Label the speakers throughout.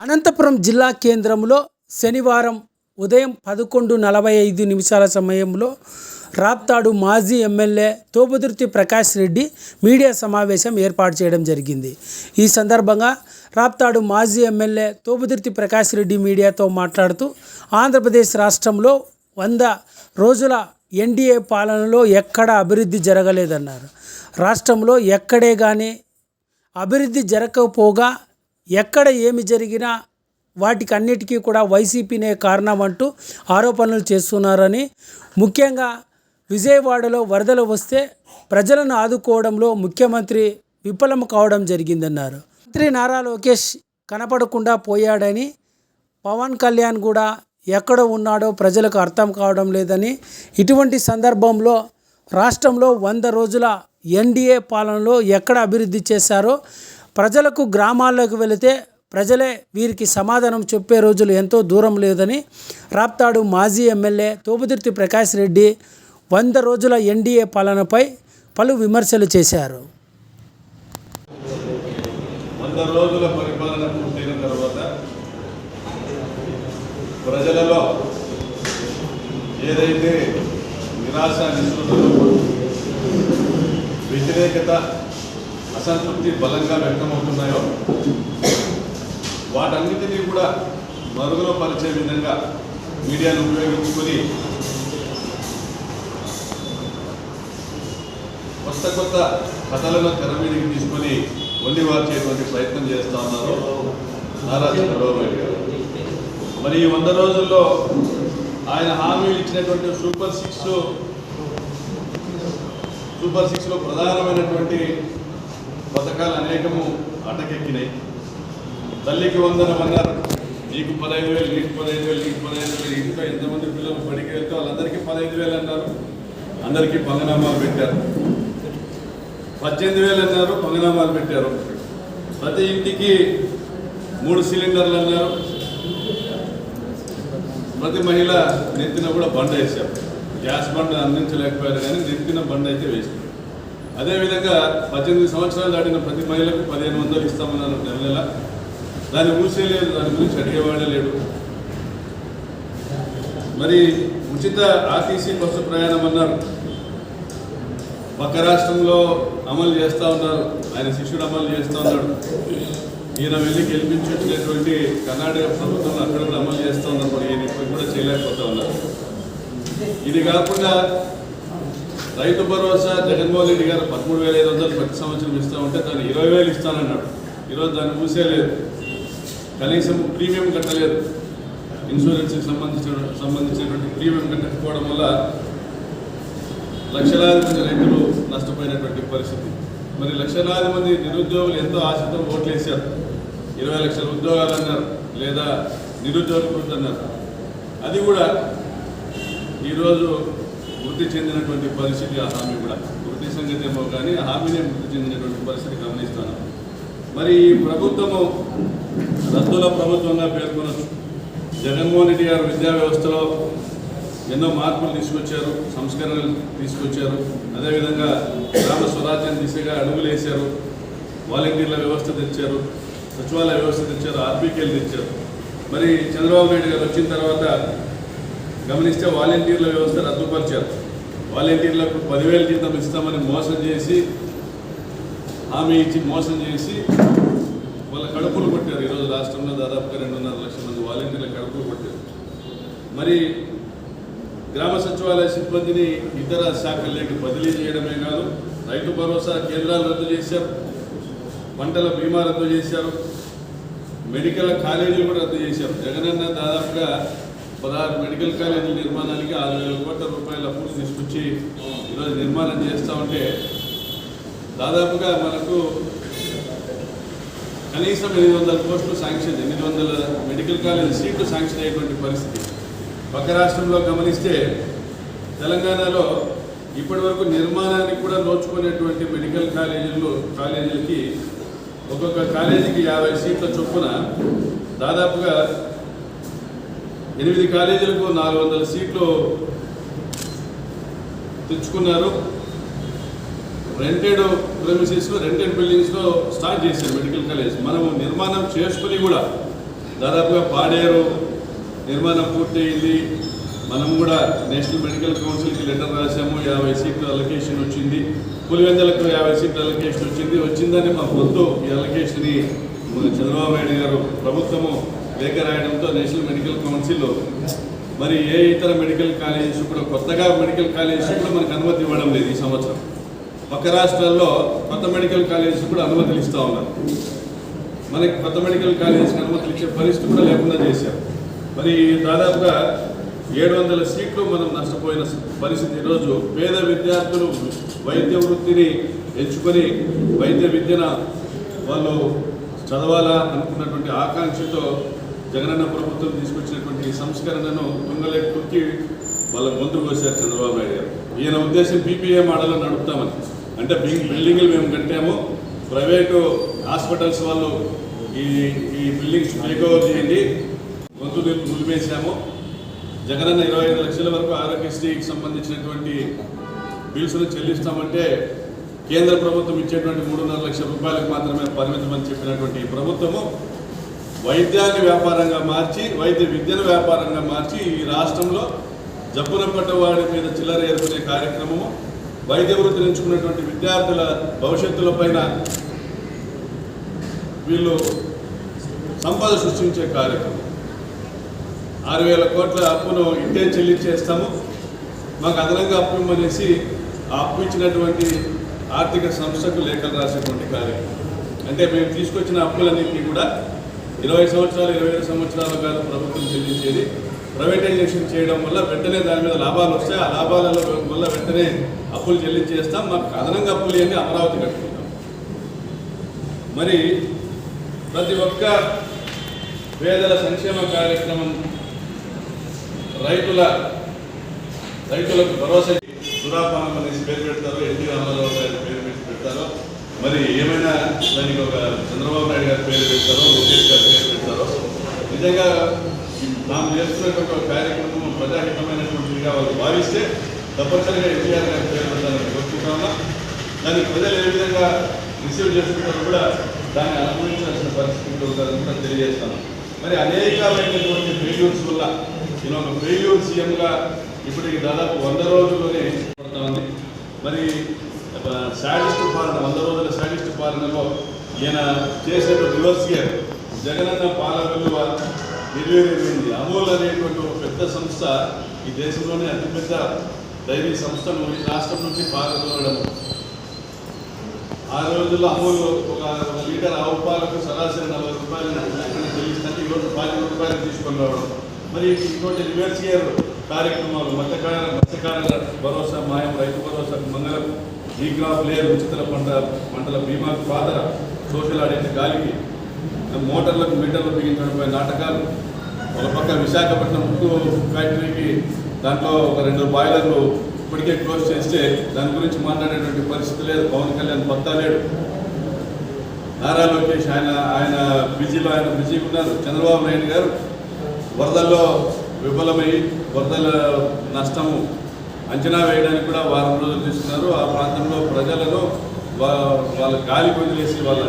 Speaker 1: అనంతపురం జిల్లా కేంద్రంలో శనివారం ఉదయం పదకొండు నలభై ఐదు నిమిషాల సమయంలో రాప్తాడు మాజీ ఎమ్మెల్యే తోపుదుర్తి ప్రకాష్ రెడ్డి మీడియా సమావేశం ఏర్పాటు చేయడం జరిగింది. ఈ సందర్భంగా రాప్తాడు మాజీ ఎమ్మెల్యే తోపుదుర్తి ప్రకాష్ రెడ్డి మీడియాతో మాట్లాడుతూ ఆంధ్రప్రదేశ్ రాష్ట్రంలో వంద రోజుల ఎన్డీఏ పాలనలో ఎక్కడ అభివృద్ధి జరగలేదన్నారు. రాష్ట్రంలో ఎక్కడే కానీ అభివృద్ధి జరగకపోగా ఎక్కడ ఏమి జరిగినా వాటికి అన్నిటికీ కూడా వైసీపీనే కారణం అంటూ ఆరోపణలు చేస్తున్నారని ముఖ్యంగా విజయవాడలో వరదలు వస్తే ప్రజలను ఆదుకోవడంలో ముఖ్యమంత్రి విఫలం కావడం జరిగిందన్నారు. మంత్రి నారా లోకేష్ కనపడకుండా పోయాడని పవన్ కళ్యాణ్ కూడా ఎక్కడ ఉన్నాడో ప్రజలకు అర్థం కావడం లేదని ఇటువంటి సందర్భంలో రాష్ట్రంలో వంద రోజుల ఎన్డీఏ పాలనలో ఎక్కడ అభివృద్ధి చేశారో ప్రజలకు గ్రామాల్లోకి వెళితే ప్రజలే వీరికి సమాధానం చెప్పే రోజులు ఎంతో దూరం లేదని రాప్తాడు మాజీ ఎమ్మెల్యే తోపుదిర్తి ప్రకాష్ రెడ్డి వంద రోజుల ఎన్డీఏ పాలనపై పలు విమర్శలు చేశారు.
Speaker 2: వంద రోజుల పరిపాలన పూర్తయిన తర్వాత ప్రజలలో ఏదైతే నిరాశ నిస్పృహలు వ్యతిరేకత అసంతృప్తి బలంగా వ్యక్తమవుతున్నాయో వాటన్నిటినీ కూడా మరుగులో పరిచే విధంగా మీడియాను ఉపయోగించుకొని కొత్త కొత్త కథలను తెర మీదకి తీసుకొని వండి వార్చేటువంటి ప్రయత్నం చేస్తా ఉన్నారు నారా చంద్రబాబు నాయుడు గారు. మరి ఈ వంద రోజుల్లో ఆయన హామీలు ఇచ్చినటువంటి సూపర్ సిక్స్ సూపర్ సిక్స్లో ప్రధానమైనటువంటి పథకాలు అనేకము అటకెక్కినాయి. తల్లికి వందనం అన్నారు. నీకు పదహైదు వేలు నీకు పదహైదు వేలు నీకు పదహైదు వేలు. ఇంట్లో ఎంతమంది పిల్లలు పడికి వెళ్తే వాళ్ళందరికీ పదహైదు వేలు అన్నారు. అందరికీ పంగనామాలు పెట్టారు. పద్దెనిమిది వేలు అన్నారు పంగనామాలు పెట్టారు. ప్రతి ఇంటికి మూడు సిలిండర్లు అన్నారు. ప్రతి మహిళ నెత్తిన కూడా బండ వేశారు. గ్యాస్ బండ అందించలేకపోయారు కానీ నెత్తిన బండ అయితే వేశారు. అదేవిధంగా పద్దెనిమిది సంవత్సరాలు దాటిన ప్రతి మహిళకు పదిహేను వందలు ఇస్తామన్నారు నెల నెల. దాన్ని ఊసేయలేదు దాని గురించి అడిగేవాడే లేడు. మరి ఉచిత ఆర్టీసీ బస్సు ప్రయాణం అన్నారు. పక్క రాష్ట్రంలో అమలు చేస్తూ ఉన్నారు. ఆయన శిష్యుడు అమలు చేస్తూ ఉన్నాడు. ఈయన వెళ్ళి గెలిపించి వచ్చినటువంటి కర్ణాటక ప్రభుత్వం అక్కడ కూడా అమలు చేస్తూ ఉన్నారు మరి ఈయన ఇప్పుడు కూడా చేయలేకపోతా ఉన్నారు. ఇది కాకుండా రైతు భరోసా జగన్మోహన్ రెడ్డి గారు పదమూడు వేల ఐదు వందలు ప్రతి సంవత్సరం ఇస్తా ఉంటే దాన్ని ఇరవై వేలు ఇస్తానన్నాడు. ఈరోజు దాన్ని మూసేయలేదు కనీసం ప్రీమియం కట్టలేదు. ఇన్సూరెన్స్కి సంబంధించిన సంబంధించినటువంటి ప్రీమియం కట్టకపోవడం వల్ల లక్షలాది మంది రైతులు నష్టపోయినటువంటి పరిస్థితి. మరి లక్షలాది మంది నిరుద్యోగులు ఎంతో ఆశతో ఓట్లు వేశారు ఇరవై లక్షల ఉద్యోగాలు అన్నారు లేదా నిరుద్యోగ అన్నారు. అది కూడా ఈరోజు వృద్ధి చెందినటువంటి పరిస్థితి ఆ హామీ కూడా. వృద్ధి సంగతి ఏమో కానీ హామీనే వృద్ధి చెందినటువంటి పరిస్థితి గమనిస్తాను. మరి ఈ ప్రభుత్వము రద్దుల ప్రభుత్వంగా పేర్కొనొచ్చు. జగన్మోహన్ రెడ్డి గారు విద్యా వ్యవస్థలో ఎన్నో మార్పులు తీసుకొచ్చారు సంస్కరణలు తీసుకొచ్చారు. అదేవిధంగా గ్రామ స్వరాజ్యం దిశగా అడుగులు వేశారు వాలంటీర్ల వ్యవస్థ తెచ్చారు సచివాలయ వ్యవస్థ తెచ్చారు ఆర్బీకేలు తెచ్చారు. మరి చంద్రబాబు నాయుడు గారు వచ్చిన తర్వాత గమనిస్తే వాలంటీర్ల వ్యవస్థ రద్దుపరిచారు. వాలంటీర్లకు పదివేల జీతం ఇస్తామని మోసం చేసి హామీ ఇచ్చి మోసం చేసి వాళ్ళ కడుపులు కొట్టారు. ఈరోజు రాష్ట్రంలో దాదాపుగా రెండున్నర లక్షల మంది వాలంటీర్ల కడుపులు కొట్టారు. మరి గ్రామ సచివాలయ సిబ్బందిని ఇతర శాఖల్లోకి బదిలీ చేయడమే కాదు రైతు భరోసా కేంద్రాలు రద్దు చేశారు పంటల బీమా రద్దు చేశారు మెడికల్ కాలేజీలు కూడా రద్దు చేశారు. జగనన్న దాదాపుగా పదహారు మెడికల్ కాలేజీల నిర్మాణానికి ఆరు వేల కోట్ల రూపాయల అప్పులు తీసుకొచ్చి ఈరోజు నిర్మాణం చేస్తూ ఉంటే దాదాపుగా మనకు కనీసం ఎనిమిది వందల పోస్టులు శాంక్షన్ ఎనిమిది వందల మెడికల్ కాలేజ్ సీట్లు శాంక్షన్ అయ్యేటువంటి పరిస్థితి. పక్క రాష్ట్రంలో గమనిస్తే తెలంగాణలో ఇప్పటి వరకు నిర్మాణానికి కూడా నోచుకునేటువంటి మెడికల్ కాలేజీలు కాలేజీలకి ఒక్కొక్క కాలేజీకి యాభై సీట్ల చొప్పున దాదాపుగా ఎనిమిది కాలేజీలకు నాలుగు వందల సీట్లు తెచ్చుకున్నారు. రెంటెడ్ ప్రెమిసెస్లో రెంటెడ్ బిల్డింగ్స్లో స్టార్ట్ చేశారు మెడికల్ కాలేజ్ మనము నిర్మాణం చేసుకుని కూడా దాదాపుగా పాడేరు నిర్మాణం పూర్తయింది. మనం కూడా నేషనల్ మెడికల్ కౌన్సిల్కి లెటర్ రాసాము యాభై సీట్లు అలొకేషన్ వచ్చింది. పులివెందలకు యాభై సీట్లు అలొకేషన్ వచ్చింది. వచ్చిందని మా పొద్దు ఈ అలొకేషన్ని చంద్రబాబు నాయుడు గారు ప్రభుత్వము లేఖ రాయడంతో నేషనల్ మెడికల్ కౌన్సిల్ మరి ఏ ఇతర మెడికల్ కాలేజెస్ కూడా కొత్తగా మెడికల్ కాలేజెస్ కూడా మనకు అనుమతి ఇవ్వడం లేదు ఈ సంవత్సరం. పక్క రాష్ట్రాల్లో కొత్త మెడికల్ కాలేజెస్ కూడా అనుమతులు ఇస్తూ ఉన్నారు. మనకి కొత్త మెడికల్ కాలేజెస్కి అనుమతులు ఇచ్చే పరిస్థితి కూడా లేకుండా చేశారు. మరి దాదాపుగా ఏడు వందల సీట్లు మనం నష్టపోయిన పరిస్థితి ఈరోజు పేద విద్యార్థులు వైద్య వృత్తిని ఎంచుకొని వైద్య విద్యన వాళ్ళు చదవాలా అనుకున్నటువంటి ఆకాంక్షతో జగనన్న ప్రభుత్వం తీసుకొచ్చినటువంటి సంస్కరణను సంస్కరణను తుంగలెక్కుకి వాళ్ళ ముందుకు వచ్చారు చంద్రబాబు నాయుడు గారు. ఈయన ఉద్దేశం పీపీఏ మోడల్ నడుపుతామని. అంటే బిల్డింగ్లు మేము కట్టాము ప్రైవేటు హాస్పిటల్స్ వాళ్ళు ఈ ఈ బిల్డింగ్స్ టేక్ ఓవర్ చేయండి గొంతు నిలిపేశాము జగనన్న ఇరవై ఐదు లక్షల వరకు ఆరోగ్యశ్రీకి సంబంధించినటువంటి బిల్స్ను చెల్లిస్తామంటే కేంద్ర ప్రభుత్వం ఇచ్చేటువంటి మూడున్నర లక్షల రూపాయలకు మాత్రమే పరిమితమని చెప్పినటువంటి ప్రభుత్వము వైద్యాన్ని వ్యాపారంగా మార్చి వైద్య విద్యను వ్యాపారంగా మార్చి ఈ రాష్ట్రంలో జబ్బున పట్టవాడి మీద చిల్లర ఏర్పడే కార్యక్రమము వైద్య వృత్తిని ఎంచుకున్నటువంటి విద్యార్థుల భవిష్యత్తుల పైన వీళ్ళు సంపద సృష్టించే కార్యక్రమం. ఆరు వేల కోట్ల అప్పును ఇంటే చెల్లించేస్తాము మాకు అదనంగా అప్పు ఇవ్వమనేసి ఆ అప్పు ఇచ్చినటువంటి ఆర్థిక సంస్థకు లేఖలు రాసేటువంటి కార్యక్రమం. అంటే మేము తీసుకొచ్చిన అప్పులన్నింటినీ కూడా ఇరవై సంవత్సరాలు ఇరవై ఐదు సంవత్సరాల కాదు ప్రభుత్వం చెల్లించేది. ప్రైవేటైజేషన్ చేయడం వల్ల వెంటనే దాని మీద లాభాలు వస్తాయి. ఆ లాభాలలో వల్ల వెంటనే అప్పులు చెల్లించేస్తాం. మాకు అదనంగా అప్పులు అని అమరావతి కట్టుకుంటాం. మరి ప్రతి ఒక్క పేదల సంక్షేమ కార్యక్రమం రైతుల రైతులకు భరోసా దురాపానం అనేసి పేరు పెడతారు ఎన్టీ రామారావు గారి పేరు పెట్టి పెడతారు మరి ఏమైనా దానికి ఒక చంద్రబాబు నాయుడు గారి పేరు పెడతారో లోకేష్ గారి పేరు పెడతారో? నిజంగా తాము చేస్తున్నటువంటి ఒక కార్యక్రమం ప్రజాహితమైనటువంటిదిగా వాళ్ళు భావిస్తే తప్పనిసరిగా ఎన్టీఆర్ గారి పేరు పెట్టాలని కోరుకుంటున్నా. దాన్ని ప్రజలు ఏ విధంగా రిసీవ్ చేసుకుంటారో కూడా దాన్ని అనుభవించాల్సిన పరిస్థితి ఉంటుందని కూడా తెలియజేస్తాను. మరి అనేకమైనటువంటి ఫెయిల్యూర్స్ వల్ల నేను ఒక ఫెయిల్యూర్ సీఎంగా ఇప్పటికి దాదాపు వంద రోజుల్లోనే పడతా ఉంది మరి శాడిస్ట్ పాలన వంద రోజుల శాడిస్ట్ పాలనలో ఈయన చేసిన రివర్స్ గేర్ జగనన్న పాలన విలువ నిర్వీర్యమైంది అమూల్ అనేటువంటి ఒక పెద్ద సంస్థ ఈ దేశంలోనే అతిపెద్ద డైరీ సంస్థను ఈ రాష్ట్రం నుంచి పాల్గొనడం ఆ రోజుల్లో అమూల్ ఒక లీటర్ ఆవు పాలకు సరాసరి నలభై రూపాయలు అక్కడ ఈరోజు పాతిక రూపాయలు తీసుకొని రావడం. మరి ఇటువంటి రివర్స్ గేర్ కార్యక్రమాలు మత్స్యకార మత్స్యకారుల భరోసా మాయం రైతు భరోసా మంగళం ఈ క్రాప్ లేయర్ ఉచిత పంట పంటల బీమాకు ఫాదర సోషల్ ఆడిట్ గాలికి మోటార్లకు మీటర్లు బిగించడంపై నాటకాలు. ఒక పక్క విశాఖపట్నం ఉక్కు ఫ్యాక్టరీకి దాంట్లో ఒక రెండు బాయిలర్లు ఇప్పటికే క్లోజ్ చేస్తే దాని గురించి మాట్లాడేటువంటి పరిస్థితి లేదు. పవన్ కళ్యాణ్ కొత్త లేడు. నారా లోకేష్ ఆయన ఆయన బిజీలో ఆయన బిజీగా ఉన్నారు. చంద్రబాబు నాయుడు గారు వరదల్లో విఫలమై వరదల నష్టము అంచనా వేయడానికి కూడా వారం రోజులు తీసుకున్నారు. ఆ ప్రాంతంలో ప్రజలను వాళ్ళ గాలి వదిలేసి వాళ్ళ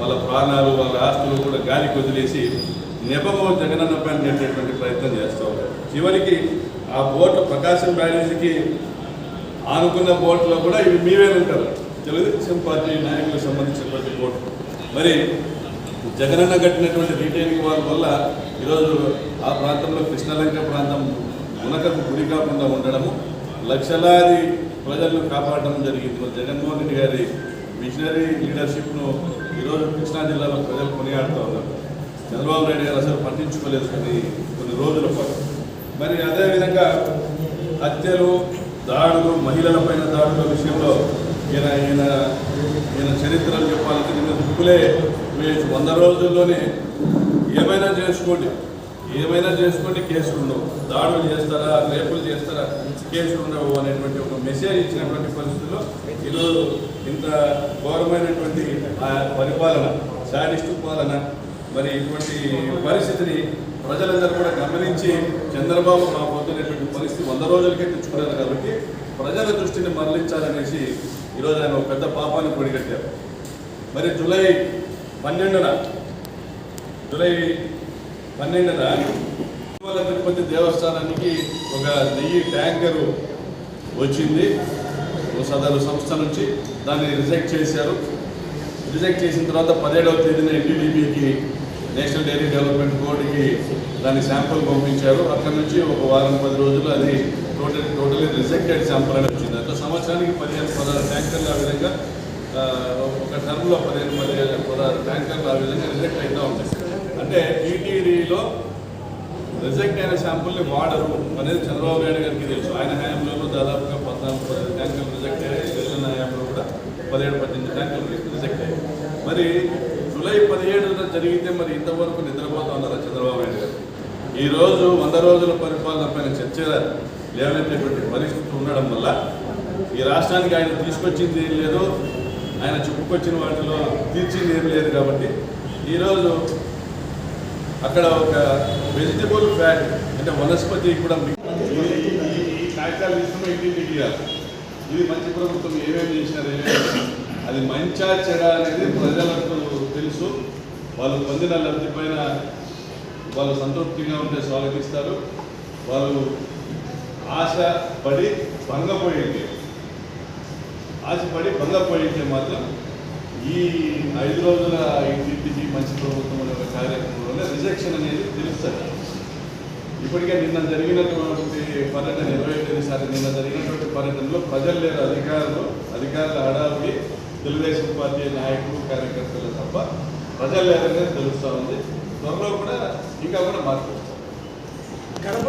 Speaker 2: వాళ్ళ ప్రాణాలు వాళ్ళ ఆస్తులు కూడా గాలి వదిలేసి నెపమో జగనన్న పని అనేటువంటి ప్రయత్నం చేస్తూ ఉన్నారు. చివరికి ఆ బోట్ ప్రకాశం బ్యారేజీకి ఆనుకున్న బోట్లో కూడా ఇవి మీవే ఉంటారు. తెలుగుదేశం పార్టీ నాయకులకు సంబంధించినటువంటి బోట్. మరి జగనన్న కట్టినటువంటి రీటైలింగ్ వాళ్ళ వల్ల ఈరోజు ఆ ప్రాంతంలో కృష్ణలంక ప్రాంతం మునకకు గురి కాకుండా ఉండడము లక్షలాది ప్రజలను కాపాడడం జరిగింది. జగన్మోహన్ రెడ్డి గారి మిషనరీ లీడర్షిప్ను ఈరోజు కృష్ణా జిల్లాలో ప్రజలు కొనియాడుతూ ఉన్నారు. చంద్రబాబు నాయుడు గారు అసలు పట్టించుకోలేదు కొన్ని కొన్ని రోజుల పాటు. మరి అదేవిధంగా హత్యలు దాడులు మహిళలపైన దాడుల విషయంలో ఈయన ఈయన ఈయన చరిత్రలు చెప్పాలంటే నిన్న దుక్కులే వంద రోజుల్లోనే ఏమైనా చేసుకోండి. ఏమైనా చేసుకోండి కేసులు ఉండవు. దాడులు చేస్తారా రేపులు చేస్తారా కేసులు ఉండవు అనేటువంటి ఒక మెసేజ్ ఇచ్చినటువంటి పరిస్థితుల్లో ఈరోజు ఇంత ఘోరమైనటువంటి ఆ పరిపాలన శాడిస్టు పాలన మరి ఇటువంటి పరిస్థితిని ప్రజలందరూ కూడా గమనించి చంద్రబాబు మా పొందినటువంటి పరిస్థితి వంద రోజులకే తెచ్చుకున్నారు కాబట్టి ప్రజల దృష్టిని మరలించాలనేసి ఈరోజు ఆయన ఒక పెద్ద పాపాన్ని పొడిగట్టారు. మరి జూలై పన్నెండున జూలై పన్నెండున? తిరుమల తిరుపతి దేవస్థానానికి ఒక నెయ్యి ట్యాంకరు వచ్చింది. సదరు సంస్థ నుంచి దాన్ని రిజెక్ట్ చేశారు. రిజెక్ట్ చేసిన తర్వాత పదిహేడవ తేదీన ఎన్డీడీబీకి నేషనల్ డైరీ డెవలప్మెంట్ బోర్డుకి దాని శాంపుల్ పంపించారు. అక్కడ నుంచి ఒక వారం పది రోజులు అది టోటల్ టోటలీ రిజెక్టెడ్ శాంపుల్ అని వచ్చింది. అంటే సంవత్సరానికి పదిహేను పదహారు ట్యాంకర్లు ఆ విధంగా ఒక టర్మ్లో పదిహేను పదిహేను పదహారు ట్యాంకర్లు ఆ విధంగా రిజెక్ట్ అవుతూ ఉంటాయి అంటే టీటీడీలో రిజెక్ట్ అయిన శాంపుల్ని వాడరు అనేది చంద్రబాబు నాయుడు గారికి తెలుసు. ఆయన హయాంలో దాదాపుగా పద్నాలుగు పదిహేను ట్యాంకులు రిజెక్ట్ అయ్యాయి. జగన్ హయాంలో కూడా పదిహేడు పద్దెనిమిది ట్యాంకులు రిజెక్ట్ అయ్యాయి. మరి జూలై పదిహేడున జరిగితే మరి ఇంతవరకు నిద్రపోతా ఉన్నారా చంద్రబాబు నాయుడు గారు? ఈ రోజు వంద రోజుల పరిపాలన పైన చర్చ లేవనెత్తేటువంటి పరిస్థితి ఉండడం వల్ల ఈ రాష్ట్రానికి ఆయన తీసుకొచ్చింది ఏం లేదు. ఆయన చెప్పుకొచ్చిన వాటిలో తీర్చింది ఏం లేదు కాబట్టి ఈరోజు అక్కడ ఒక వెజిటబుల్ ఫ్యాట్ అంటే వనస్పతి కూడా కాగితాలు ఇంటింటికి ఇది మంచి ప్రభుత్వం ఏమేమి చేసినారు ఏమేమి చేసినారు. అది మంచా చెడ అనేది ప్రజలకు తెలుసు. వాళ్ళు పొందిన లబ్ధి పైన వాళ్ళు సంతృప్తిగా ఉంటే స్వాగతిస్తారు వాళ్ళు ఆశ పడి భంగపోయింది. ఆశపడి భంగపోయింటే మాత్రం ఈ ఐదు రోజుల ఇంటింటికి మంచి ప్రభుత్వం అనే అనేది తెలుస్తుంది ఇప్పటికే నిన్న జరిగినటువంటి పర్యటన ఇరవై ఎనిమిది నిన్న జరిగినటువంటి పర్యటనలో ప్రజలు లేరు అధికారులు అధికారుల హడావుడి తెలుగుదేశం పార్టీ నాయకులు కార్యకర్తలు తప్ప ప్రజలు లేరనేది తెలుస్తూ ఉంది త్వరలో కూడా ఇంకా కూడా మార్పు వస్తుంది.
Speaker 1: గడప